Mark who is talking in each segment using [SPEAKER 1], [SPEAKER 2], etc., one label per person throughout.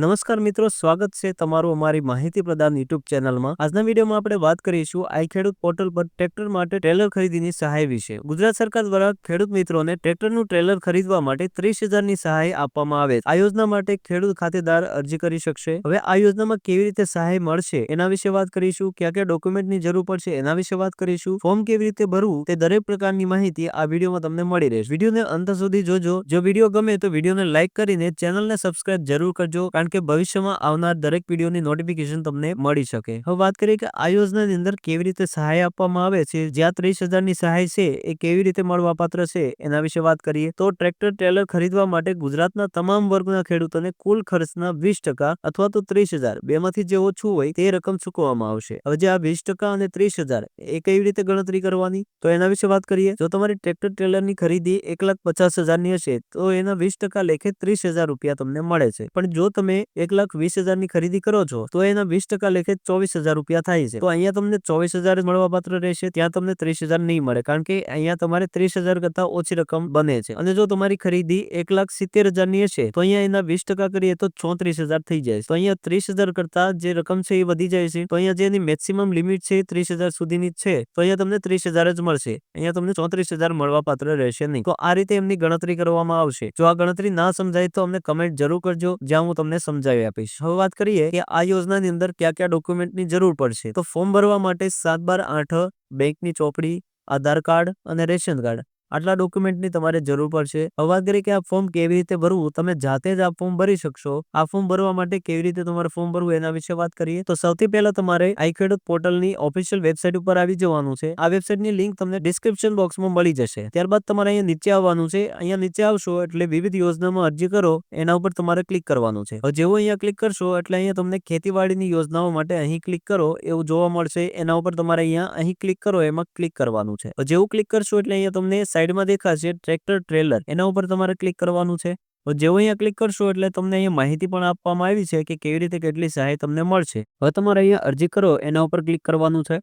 [SPEAKER 1] નમસ્કાર મિત્રો, સ્વાગત છે તમારું અમારી માહિતી પ્રદાન યુટ્યુબ ચેનલમાં. આજના વિડીયોમાં આપણે વાત કરીશું આઈ ખેડૂત પોર્ટલ પર ટ્રેક્ટર માટે ટ્રેલર ખરીદીની સહાય વિશે. ગુજરાત સરકાર દ્વારા ખેડૂત મિત્રોને ટ્રેક્ટરનું ટ્રેલર ખરીદવા માટે ત્રીસ હજારની સહાય આપવામાં આવે આ યોજના માટે ખેડૂત ખાતેદાર અરજી કરી શકશે. હવે આ યોજનામાં કેવી રીતે સહાય મળશે એના વિશે વાત કરીશું. ક્યાં ક્યાં ડોક્યુમેન્ટની જરૂર પડશે એના વિશે વાત કરીશું. ફોર્મ કેવી રીતે ભરવું તે દરેક પ્રકારની માહિતી આ વિડીયોમાં તમને મળી રહેશે. વિડીયોને અંત સુધી જોજો. જો વીડિયો ગમે તો વિડીયોને લાઇક કરીને ચેનલને સબસ્ક્રાઇબ જરૂર કરજો. કારણ કે ભવિષ્યમાં આવનાર દરેક વિડીયોની નોટિફિકેશન તમને મળી શકે. હવે વાત કરીએ કે આ યોજનાની અંદર કેવી રીતે સહાય આપવામાં આવે છે, જ્યાં ત્રીસ હજારની સહાય છે, એ કેવી રીતે મળવાપાત્ર છે, એના વિશે વાત કરીએ. તો ટ્રેક્ટર ટ્રેલર ખરીદવા માટે ગુજરાતના તમામ વર્ગના ખેડૂતોને કુલ ખર્ચના વીસ ટકા અથવા તો ત્રીસ હજાર, બેમાંથી જે ઓછું હોય તે રકમ ચૂકવવામાં આવશે. હવે જે આ વીસ ટકા અને ત્રીસ હજાર, એ કેવી રીતે ગણતરી કરવાની? તો એના વિશે વાત કરીએ. જો તમારી ટ્રેક્ટર ટ્રેલરની ખરીદી એક લાખ પચાસ હજારની હશે, તો એના વીસ ટકા લેખે ત્રીસ હજાર રૂપિયા તમને મળે છે. પણ જો તમે એક લાખ વીસ હજારની ખરીદી કરો છો, તો એના વીસ ટકા લેખે ચોવીસ હજાર રૂપિયા થાય છે. તો અહીંયા તમને ચોવીસ હજાર મળવાપાત્ર રહેશે, ત્યાં તમને ત્રીસ હજાર નહીં મળે, કારણ કે અહીંયા તમારે ત્રીસ હજાર કરતા ઓછી રકમ બને છે. અને જો તમારી ખરીદી એક લાખ સિત્તેર હજારની હશે, તો અહીંયા એના વીસ ટકા કરીએ તો ચોત્રીસ હજાર થઈ જાય તો અહીંયા ત્રીસ હજાર કરતા જે રકમ છે એ વધી જાય છે. તો અહીંયા જે એની મેક્સિમમ લિમિટ છે ત્રીસ હજાર સુધીની છે, તો અહીંયા તમને ત્રીસ હજાર જ મળશે. અહીંયા તમને ચોત્રીસ હજાર મળવાપાત્ર રહેશે નહીં. તો આ રીતે એમની ગણતરી કરવામાં આવશે. જો આ ગણતરી ના સમજાય તો અમને કમેન્ટ જરૂર કરજો, જ્યાં હું તમને સમજાવી આપીશ. હવે વાત કરીએ કે આ યોજનાની અંદર કયા કયા ડોક્યુમેન્ટની જરૂર પડશે? તો ફોર્મ ભરવા માટે સાત બાર આઠ, બેંકની ચોપડી, આધાર કાર્ડ અને રેશન કાર્ડ. આટલા ડોક્યુમેન્ટની તમારે જરૂર પડશે. વાત કરીએ કે આ ફોર્મ કેવી રીતે ભરવું? તમે જાતે જ આ ફોર્મ ભરી શકશો. આ ફોર્મ ભરવા માટે કેવી રીતે તમારે ફોર્મ ભરવું એના વિશે વાત કરીએ. તો સૌથી પહેલા તમારે આઈખેડૂત પોર્ટલની ઓફિશિયલ વેબસાઇટ ઉપર આવી જવાનું છે. આ વેબસાઇટની લિંક તમને ડિસ્ક્રિપ્શન બોક્સમાં મળી જશે. ત્યારબાદ તમારે અહીંયા નીચે આવવાનું છે. અહીંયા નીચે આવશો એટલે વિવિધ યોજનામાં અરજી કરો. એના ઉપર તમારે ક્લિક કરવાનું છે. જેવું અહીંયા ક્લિક કરશો એટલે અહીંયા તમને ખેતીવાડીની યોજનાઓ માટે અહીં ક્લિક કરો. એવું જોવા મળશે. એના ઉપર તમારે અહીંયા અહીં ક્લિક કરો. એમાં ક્લિક કરવાનું છે. જેવું ક્લિક કરશો એટલે અહીંયા તમને સાઈડમાં દેખાશે, ટ્રેક્ટર, ટ્રેલર. એના ઉપર તમારે ક્લિક કરવાનું છે. જેવું અહીંયા ક્લિક કરશો એટલે તમને અહીંયા માહિતી પણ આપવામાં આવી છે કે કેવી રીતે કેટલી સહાય તમને મળશે. હવે તમારે અહીંયા અરજી કરો, એના ઉપર ક્લિક કરવાનું છે.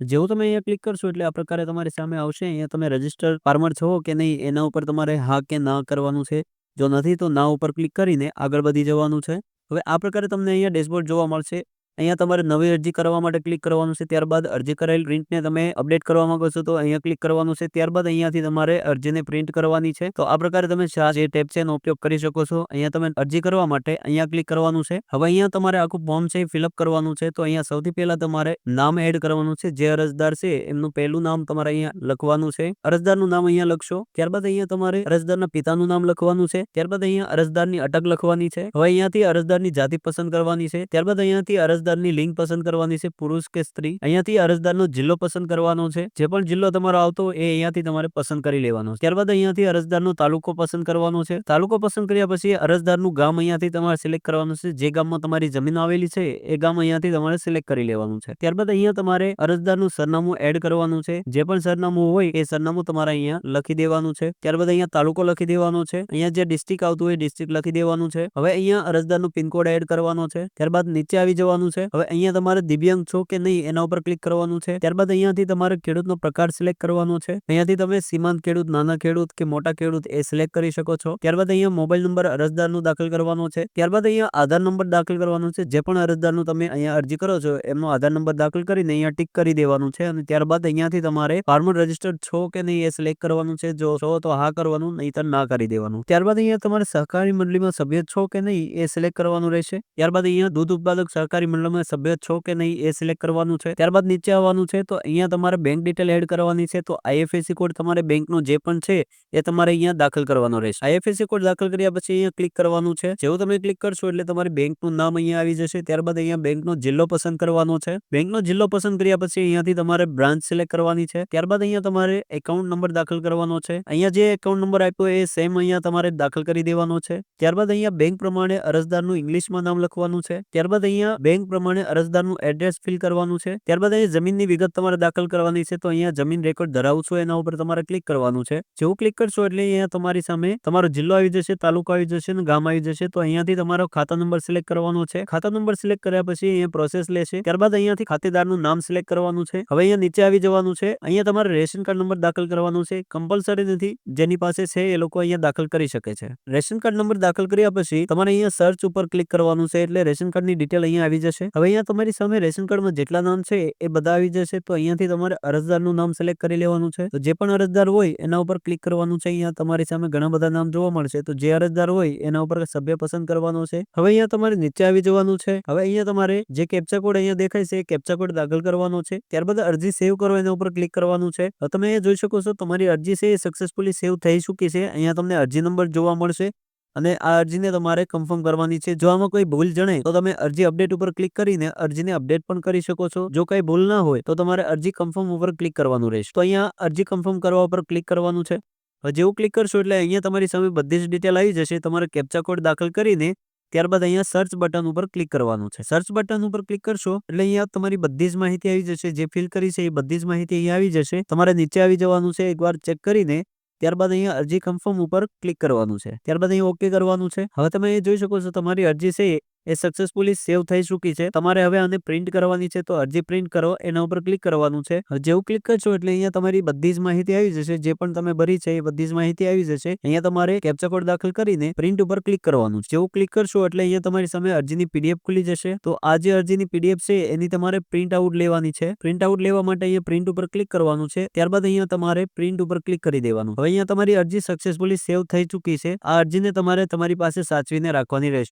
[SPEAKER 1] જેવું તમે અહીંયા ક્લિક કરશો એટલે આ પ્રકારે તમારી સામે આવશે. અહીંયા તમે રજિસ્ટર ફાર્મર છો કે નહીં, એના ઉપર તમારે હા કે ના કરવાનું છે. જો નથી તો ના ઉપર ક્લિક કરીને આગળ વધી જવાનું છે. હવે આ પ્રકારે તમને અહીંયા ડેશબોર્ડ જોવા મળશે. અહીંયા તમારે નવી અરજી કરવા માટે ક્લિક કરવાનું છે, ત્યારબાદ અરજી કરેલ પ્રિન્ટને તમે અપડેટ કરવા માંગો છો, તો અહીંયા ક્લિક કરવાનું છે, ત્યારબાદ અહીંયાથી તમારે અરજીને પ્રિન્ટ કરવાની છે. તો આ પ્રકારે તમે જે ટેપ છે એનો ઉપયોગ કરી શકો છો. અહીંયા તમે અરજી કરવા માટે અહીંયા ક્લિક કરવાનું છે. હવે અહીંયા તમારે આખું ફોર્મ છે ફિલઅપ કરવાનું છે. તો અહીંયા સૌથી પહેલા તમારે નામ એડ કરવાનું છે, જે અરજદાર છે એમનું પહેલું નામ તમારે અહીંયા લખવાનું છે. અરજદારનું નામ અહીંયા લખશો, ત્યારબાદ અહીંયા તમારે અરજદારના પિતાનું નામ લખવાનું છે, ત્યારબાદ અહીંયા અરજદારની અટક લખવાની છે. હવે અહીંયાથી અરજદારની જાતિ પસંદ કરવાની છે, ત્યારબાદ અહીંયાથી અરજદાર અરજદારની લિંક પસંદ કરવાની છે, પુરુષ કે સ્ત્રી? અહીંયાથી અરજદારનો જિલ્લો પસંદ કરવાનો છે. જે પણ જિલ્લો તમારો આવતો એ અહીંયાથી તમારે પસંદ કરી લેવાનો ત્યારબાદ અહીંયાથી અરજદારનો તાલુકો પસંદ કરવાનો છે. તાલુકો પસંદ કર્યા પછી અરજદારનું ગામ અહીંયાથી તમારે સિલેક્ટ કરવાનું છે. જે ગામમાં તમારી જમીન આવેલી છે, એ ગામ અહીંયાથી તમારે સિલેક્ટ કરી લેવાનું છે. ત્યારબાદ અહીંયા તમારે અરજદારનું સરનામું એડ કરવાનું છે. જે પણ સરનામું હોય એ સરનામું તમારે અહીંયા લખી દેવાનું છે. ત્યારબાદ અહીંયા તાલુકો લખી દેવાનો છે. અહીંયા જે ડિસ્ટ્રિક્ટ આવતું હોય ડિસ્ટ્રિક્ટ લખી દેવાનું છે. હવે અહીંયા અરજદારનું પિનકોડ એડ કરવાનો છે. ત્યારબાદ નીચે આવી જવાનું છે. છે હવે અહીંયા તમારે દિવ્યાંગ છો કે નહીં એના ઉપર ક્લિક કરવાનું છે. ત્યારબાદ અહીંયાથી તમારે ખેડૂતનો પ્રકાર સિલેક્ટ કરવાનો છે. અહીંયાથી તમે સીમાંત ખેડૂત, નાના ખેડૂત કે મોટા ખેડૂત એ સિલેક્ટ કરી શકો છો. ત્યારબાદ અહીંયા મોબાઈલ નંબર અરજદારનું દાખલ કરવાનો છે. ત્યારબાદ અહીંયા આધાર નંબર દાખલ કરવાનો છે. જે પણ અરજદારનું તમે અહીંયા અરજી કરો છો, એમનો આધાર નંબર દાખલ કરીને અહીંયા ટીક કરી દેવાનું છે અને ત્યારબાદ અહીંયાથી તમારે ફાર્મર રજીસ્ટર્ડ છો કે નહીં એ સિલેક્ટ કરવાનું છે. જો છો તો હા કરવાનું, નહીતર ના કરી દેવાનું. ત્યારબાદ અહીંયા તમારે સહકારી મંડળીમાં સભ્ય છો કે નહીં એ સિલેક્ટ કરવાનું રહેશે. ત્યારબાદ અહીંયા દૂધ ઉત્પાદક સહકારી મંડળમાં સભ્ય છો કે નહીં એ સિલેક્ટ કરવાનું છે. ત્યારબાદ નીચે આવવાનું છે, તો અહીંયા તમારે બેંક ડિટેલ એડ કરવાની છે, તો આઈએફએસસી કોડ તમારે બેંકનો જે પણ છે, એ તમારે અહીંયા દાખલ કરવાનો રહેશે. આઈએફએસસી કોડ દાખલ કર્યા પછી અહીંયા ક્લિક કરવાનું છે. જેવું તમે ક્લિક કરશો એટલે તમારે બેંકનું નામ અહીંયા આવી જશે. ત્યારબાદ અહીંયા બેંકનો જિલ્લો પસંદ કરવાનો છે. બેંકનો જિલ્લો પસંદ કર્યા પછી અહીંયાથી તમારે બ્રાન્ચ સિલેક્ટ કરવાની છે. ત્યારબાદ અહીંયા તમારે એકાઉન્ટ નંબર દાખલ કરવાનો છે. અહીંયા જે એકાઉન્ટ નંબર આપ્યો એ સેમ અહીંયા તમારે દાખલ કરી દેવાનો છે. ત્યારબાદ અહીંયા બેંક પ્રમાણે અરજદારનું ઇંગ્લિશમાં નામ લખવાનું છે. ત્યારબાદ અહીંયા બેંક પ્રમાણે અરજદારનું એડ્રેસ ફિલ કરવાનું છે. ત્યારબાદ અહીંયા જમીનની વિગત તમારે દાખલ કરવાની છે, તો અહીંયા જમીન રેકોર્ડ ધરાવું છું એના ઉપર તમારે ક્લિક કરવાનું છે. જેવું ક્લિક કરશો એટલે અહીંયા તમારી સામે તમારો જિલ્લો આવી જશે, તાલુકો આવી જશે અને ગામ આવી જશે. તો અહીંયાથી તમારો ખાતા નંબર સિલેક્ટ કરવાનો છે. ખાતા નંબર સિલેક્ટ કર્યા પછી અહીંયા પ્રોસેસ લેશે. ત્યારબાદ અહીંયાથી ખાતેદારનું નામ સિલેક્ટ કરવાનું છે. હવે અહીંયા નીચે આવી જવાનું છે. અહીંયા તમારે રેશન કાર્ડ નંબર દાખલ કરવાનો છે. કમ્પલસરી નથી, જેની પાસે છે એ લોકો અહીંયા દાખલ કરી શકે છે. રેશન કાર્ડ નંબર દાખલ કર્યા પછી તમારે અહીંયા સર્ચ ઉપર ક્લિક કરવાનું છે, એટલે રેશન કાર્ડની ડિટેલ અહીંયા આવી જશે. હવે અહીંયા તમારી સામે રેશન કાર્ડમાં જેટલા નામ છે એ બધા આવી જશે, તો અહીંયાથી તમારે અરજદારનું નામ સિલેક્ટ કરી લેવાનું છે. તો જે પણ અરજદાર હોય એના ઉપર ક્લિક કરવાનું છે. અહીંયા તમારી સામે ઘણા બધા નામ જોવા મળશે. તો જે અરજદાર હોય એના ઉપર સભ્ય પસંદ કરવાનો છે. હવે અહીંયા તમારે નીચે આવી જવાનું છે. હવે અહીંયા તમારે જે કેપ્ચા કોડ અહીંયા દેખાય છે એ કેપ્ચા કોડ દાખલ કરવાનો છે. ત્યારબાદ અરજી સેવ કરો, એના ઉપર ક્લિક કરવાનું છે. તમે જોઈ શકો છો તમારી અરજી છે એ સક્સેસફુલી સેવ થઈ ચૂકી છે. અહીંયા તમને અરજી નંબર જોવા મળશે. અને આ અરજીને તમારે કન્ફર્મ કરવાની છે. જો આમાં કોઈ ભૂલ જણાય, તો તમે અરજી અપડેટ ઉપર ક્લિક કરીને અરજીને અપડેટ પણ કરી શકો છો. જો કઈ ભૂલ ના હોય, તો તમારે અરજી કન્ફર્મ ઉપર ક્લિક કરવાનું રહેશે. તો અહીંયા અરજી કન્ફર્મ કરવા ઉપર ક્લિક કરવાનું છે. જેવું ક્લિક કરશો એટલે અહીંયા તમારી સામે બધી જ ડિટેલ આવી જશે. તમારે કેપ્ચા કોડ દાખલ કરીને ત્યારબાદ અહીંયા સર્ચ બટન ઉપર ક્લિક કરવાનું છે. સર્ચ બટન ઉપર ક્લિક કરશો એટલે અહીંયા તમારી બધી જ માહિતી આવી જશે. જે ફિલ કરી છે એ બધી જ માહિતી અહીંયા આવી જશે. તમારે નીચે આવી જવાનું છે. એકવાર ચેક કરીને ત્યારબાદ અહીંયા અરજી કન્ફર્મ ઉપર ક્લિક કરવાનું છે. ત્યારબાદ અહીંયા ઓકે કરવાનું છે. હવે તમે જોઈ શકો છો તમારી અરજી છે એ સક્સેસફુલી સેવ થઈ ચૂકી છે. તમારે હવે આને પ્રિન્ટ કરવાની છે, તો અરજી પ્રિન્ટ કરો, એના ઉપર ક્લિક કરવાનું છે. જેવું ક્લિક કરશો એટલે અહીંયા તમારી બધી જ માહિતી આવી જશે. જે પણ તમે ભરી છે, એ બધી જ માહિતી આવી જશે. અહીંયા તમારે કેપ્ચા કોડ દાખલ કરીને પ્રિન્ટ ઉપર ક્લિક કરવાનું. છે જેવું ક્લિક કરશો એટલે અહીંયા તમારી સામે અરજીની પીડીએફ ખુલી જશે. તો આ જે અરજીની પીડીએફ છે, એની તમારે પ્રિન્ટ આઉટ લેવાની છે. પ્રિન્ટ આઉટ લેવા માટે અહીંયા પ્રિન્ટ ઉપર ક્લિક કરવાનું છે. ત્યારબાદ અહીંયા તમારે પ્રિન્ટ ઉપર ક્લિક કરી દેવાનું. હવે અહીંયા તમારી અરજી સક્સેસફુલી સેવ થઈ ચૂકી છે. આ અરજીને તમારે તમારી પાસે સાચવીને રાખવાની રહેશે.